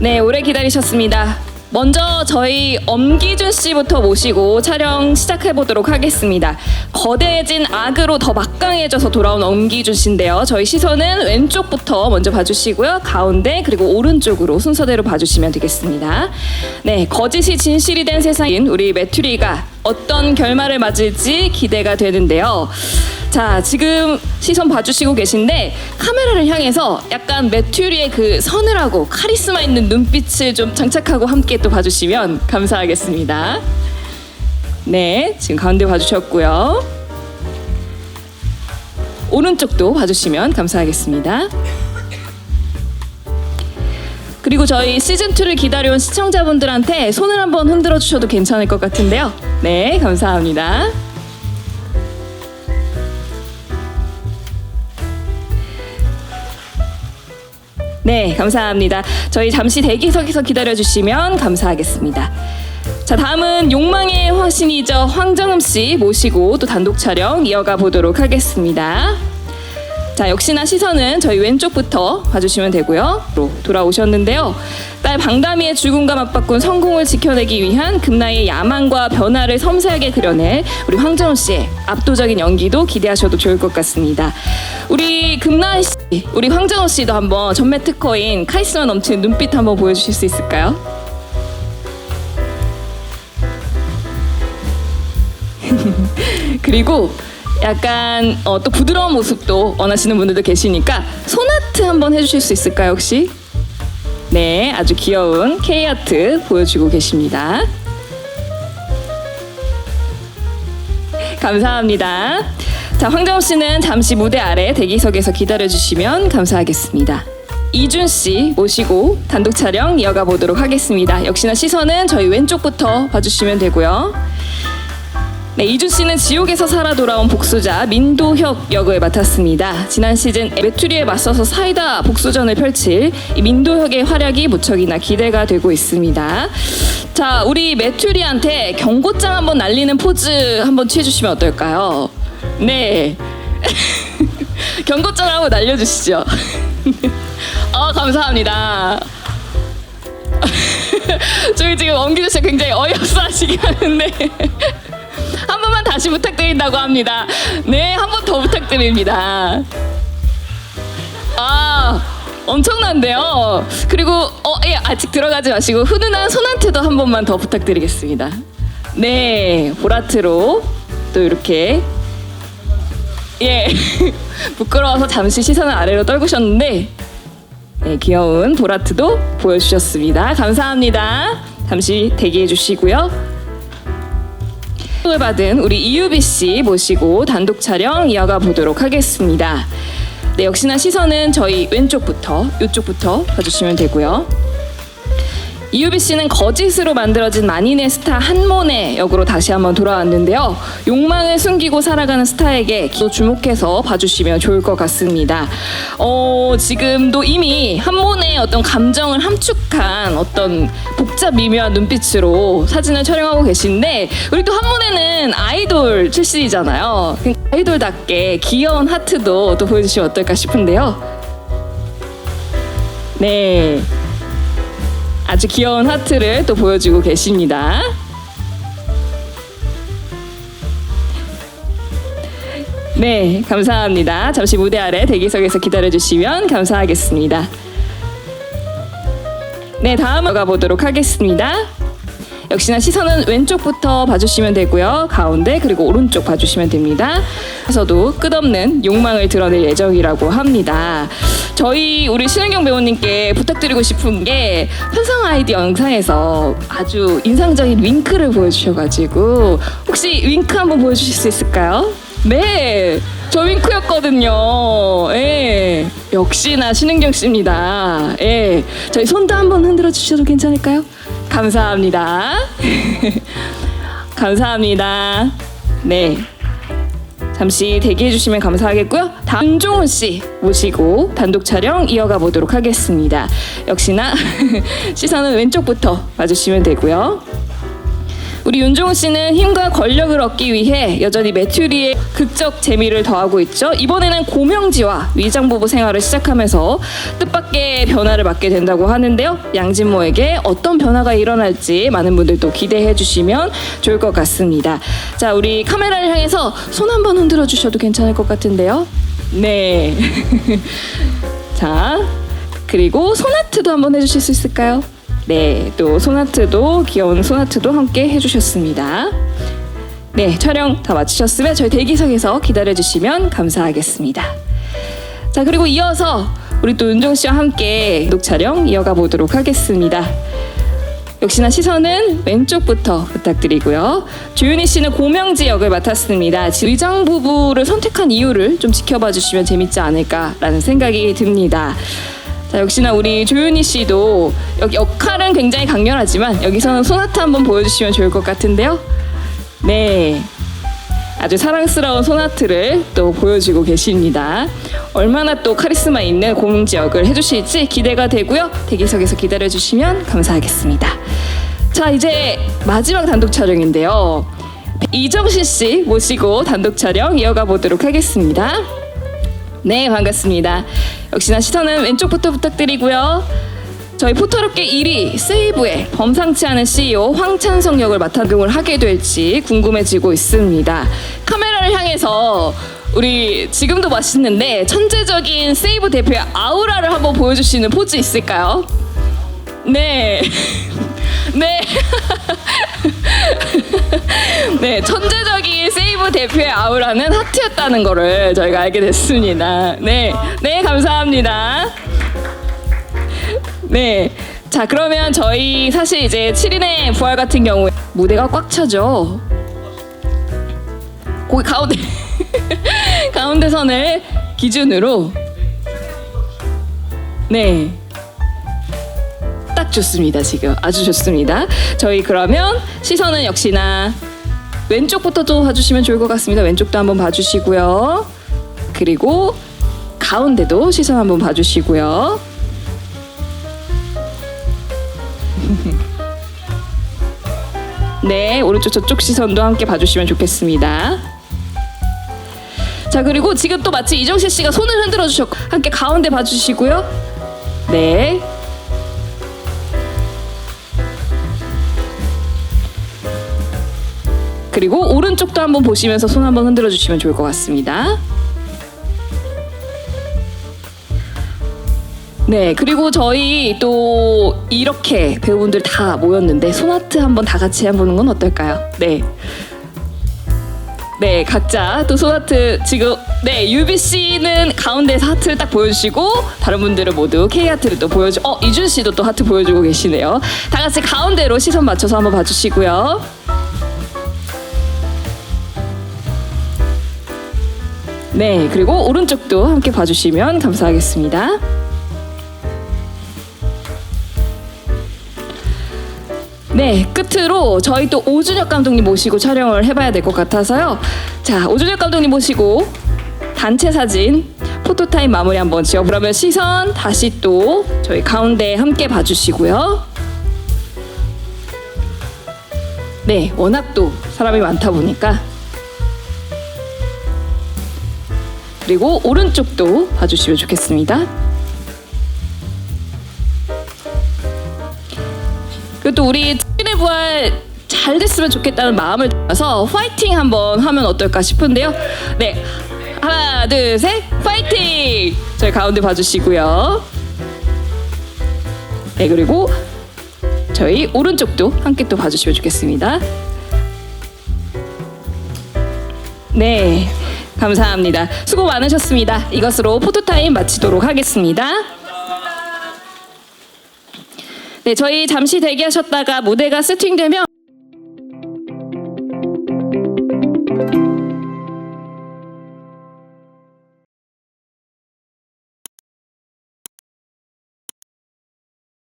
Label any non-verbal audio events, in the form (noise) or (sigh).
네, 오래 기다리셨습니다. 먼저 저희 엄기준 씨부터 모시고 촬영 시작해 보도록 하겠습니다. 거대해진 악으로 더 막강해져서 돌아온 엄기준 씨인데요. 저희 시선은 왼쪽부터 먼저 봐주시고요. 가운데 그리고 오른쪽으로 순서대로 봐주시면 되겠습니다. 네, 거짓이 진실이 된 세상인 우리 메투리가 어떤 결말을 맞을지 기대가 되는데요. 자, 지금 시선 봐주시고 계신데 카메라를 향해서 약간 메투리의 그 서늘하고 카리스마 있는 눈빛을 좀 장착하고 함께 또 봐주시면 감사하겠습니다. 네, 지금 가운데 봐주셨고요. 오른쪽도 봐주시면 감사하겠습니다. 그리고 저희 시즌 2를 기다려온 시청자분들한테 손을 한번 흔들어 주셔도 괜찮을 것 같은데요. 네, 감사합니다. 네, 감사합니다. 저희 잠시 대기석에서 기다려 주시면 감사하겠습니다. 자, 다음은 욕망의 화신이죠. 황정음 씨 모시고 또 단독 촬영 이어가 보도록 하겠습니다. 자, 역시나 시선은 저희 왼쪽부터 봐주시면 되고요. 로 돌아오셨는데요. 딸 방다미의 죽음과 맞바꾼 성공을 지켜내기 위한 금나의 야망과 변화를 섬세하게 그려낼 우리 황정은 씨의 압도적인 연기도 기대하셔도 좋을 것 같습니다. 우리 금나희 씨, 우리 황정은 씨도 한번 전매 특허인 카리스마 넘치는 눈빛 한번 보여주실 수 있을까요? (laughs) 그리고 약간 어, 또 부드러운 모습도 원하시는 분들도 계시니까 손아트 한번 해주실 수 있을까요 혹시? 네, 아주 귀여운 K 아트 보여주고 계십니다. 감사합니다. 자, 황정호 씨는 잠시 무대 아래 대기석에서 기다려 주시면 감사하겠습니다. 이준 씨 모시고 단독 촬영 이어가 보도록 하겠습니다. 역시나 시선은 저희 왼쪽부터 봐주시면 되고요. 네, 이준 씨는 지옥에서 살아 돌아온 복수자 민도혁 역을 맡았습니다. 지난 시즌 메투리에 맞서서 사이다 복수전을 펼칠 이 민도혁의 활약이 무척이나 기대가 되고 있습니다. 자, 우리 메투리한테 경고장 한번 날리는 포즈 한번 취해주시면 어떨까요? 네. (laughs) 경고장 한번 날려주시죠. (laughs) 어, 감사합니다. (laughs) 저희 지금 엄기주 씨 굉장히 어이없어 하시긴 하는데. 한 번만 다시 부탁드린다고 합니다. 네, 한 번 더 부탁드립니다. 아, 엄청난데요. 그리고 어, 예, 아직 들어가지 마시고 훈훈한 손한테도 한 번만 더 부탁드리겠습니다. 네, 보라트로 또 이렇게 예, (laughs) 부끄러워서 잠시 시선을 아래로 떨구셨는데 네, 귀여운 보라트도 보여주셨습니다. 감사합니다. 잠시 대기해 주시고요. 을 받은 우리 이유비 씨 모시고 단독 촬영 이어가 보도록 하겠습니다. 네, 역시나 시선은 저희 왼쪽부터 이쪽부터 봐주시면 되고요. 이유비 씨는 거짓으로 만들어진 만인의 스타 한모네 역으로 다시 한번 돌아왔는데요. 욕망을 숨기고 살아가는 스타에게 또 주목해서 봐주시면 좋을 것 같습니다. 어, 지금도 이미 한모네의 어떤 감정을 함축한 어떤 복잡 미묘한 눈빛으로 사진을 촬영하고 계신데 우리 또 한모네는 아이돌 출신이잖아요. 그러니까 아이돌답게 귀여운 하트도 또 보여주시면 어떨까 싶은데요. 네. 아주 귀여운 하트를 또 보여주고 계십니다. 네, 감사합니다. 잠시 무대 아래 대기석에서 기다려주시면 감사하겠습니다. 네, 다음 가 보도록 하겠습니다. 역시나 시선은 왼쪽부터 봐주시면 되고요. 가운데 그리고 오른쪽 봐주시면 됩니다. 그래서도 끝없는 욕망을 드러낼 예정이라고 합니다. 저희 우리 신은경 배우님께 부탁드리고 싶은 게 편성 아이디 영상에서 아주 인상적인 윙크를 보여주셔가지고 혹시 윙크 한번 보여주실 수 있을까요? 네, 저 윙크였거든요. 예, 역시나 신은경 씨입니다. 예, 저희 손도 한번 흔들어 주셔도 괜찮을까요? 감사합니다. (laughs) 감사합니다. 네. 잠시 대기해 주시면 감사하겠고요. 다음 종훈 씨 모시고 단독 촬영 이어가 보도록 하겠습니다. 역시나 (laughs) 시선은 왼쪽부터 봐주시면 되고요. 우리 윤종우 씨는 힘과 권력을 얻기 위해 여전히 메튜리의 극적 재미를 더하고 있죠. 이번에는 고명지와 위장 부부 생활을 시작하면서 뜻밖의 변화를 맞게 된다고 하는데요. 양진모에게 어떤 변화가 일어날지 많은 분들도 기대해 주시면 좋을 것 같습니다. 자, 우리 카메라를 향해서 손 한번 흔들어 주셔도 괜찮을 것 같은데요. 네. (laughs) 자, 그리고 손아트도 한번 해주실 수 있을까요? 네, 또 손아트도 귀여운 손아트도 함께 해주셨습니다. 네, 촬영 다 마치셨으면 저희 대기석에서 기다려주시면 감사하겠습니다. 자, 그리고 이어서 우리 또 윤종 씨와 함께 녹 촬영 이어가 보도록 하겠습니다. 역시나 시선은 왼쪽부터 부탁드리고요. 조윤희 씨는 고명지 역을 맡았습니다. 의장 부부를 선택한 이유를 좀 지켜봐 주시면 재밌지 않을까라는 생각이 듭니다. 자, 역시나 우리 조윤희 씨도 여기 역할은 굉장히 강렬하지만 여기서는 소나타 한번 보여주시면 좋을 것 같은데요. 네. 아주 사랑스러운 소나트를 또 보여주고 계십니다. 얼마나 또 카리스마 있는 고명지 역을 해주실지 기대가 되고요. 대기석에서 기다려주시면 감사하겠습니다. 자, 이제 마지막 단독 촬영인데요. 이정신 씨 모시고 단독 촬영 이어가 보도록 하겠습니다. 네, 반갑습니다. 역시나 시선은 왼쪽부터 부탁드리고요. 저희 포토롭게 1위 세이브의 범상치 않은 CEO 황찬성 역을 맡아금을 하게 될지 궁금해지고 있습니다. 카메라를 향해서 우리 지금도 맛있는데 천재적인 세이브 대표의 아우라를 한번 보여주시는 포즈 있을까요? 네. (laughs) 네. (laughs) 네, 천재 대표의 아우라는 하트였다는 거를 저희가 알게 됐습니다. 네. 네, 감사합니다. 네. 자, 그러면 저희 사실 이제 7인의 부활 같은 경우에 무대가 꽉 차죠. 거기 가운데 (laughs) 가운데 선을 기준으로 네. 딱 좋습니다, 지금. 아주 좋습니다. 저희 그러면 시선은 역시나 왼쪽부터 또 봐주시면 좋을 것 같습니다. 왼쪽도 한번 봐주시고요. 그리고 가운데도 시선 한번 봐주시고요. (laughs) 네, 오른쪽 저쪽 시선도 함께 봐주시면 좋겠습니다. 자, 그리고 지금 또 마치 이정실 씨가 손을 흔들어 주셨고 함께 가운데 봐주시고요. 네. 그리고 오른쪽도 한번 보시면서 손 한번 흔들어 주시면 좋을 것 같습니다. 네, 그리고 저희 또 이렇게 배우분들 다 모였는데 소나트 한번 다 같이 해보는 건 어떨까요? 네. 네, 각자 또 소나트 지금 네 유비 씨는 가운데에서 하트를 딱 보여주시고 다른 분들은 모두 K 하트를 또 보여주. 어 이준 씨도 또 하트 보여주고 계시네요. 다 같이 가운데로 시선 맞춰서 한번 봐주시고요. 네, 그리고 오른쪽도 함께 봐주시면 감사하겠습니다. 네, 끝으로 저희 또 오준혁 감독님 모시고 촬영을 해봐야 될 것 같아서요. 자, 오준혁 감독님 모시고 단체 사진 포토타임 마무리 한번 지어. 그러면 시선 다시 또 저희 가운데 함께 봐주시고요. 네, 워낙 또 사람이 많다 보니까 그리고 오른쪽도 봐주시면 좋겠습니다. 그리고 또 우리 특인의 부활 잘 됐으면 좋겠다는 마음을 담아서 파이팅 한번 하면 어떨까 싶은데요. 네, 하나, 둘, 셋, 파이팅! 저희 가운데 봐주시고요. 네, 그리고 저희 오른쪽도 함께 또 봐주시면 좋겠습니다. 네, 감사합니다. 수고 많으셨습니다. 이것으로 포토타임 마치도록 하겠습니다. 네, 저희 잠시 대기하셨다가 무대가 세팅되면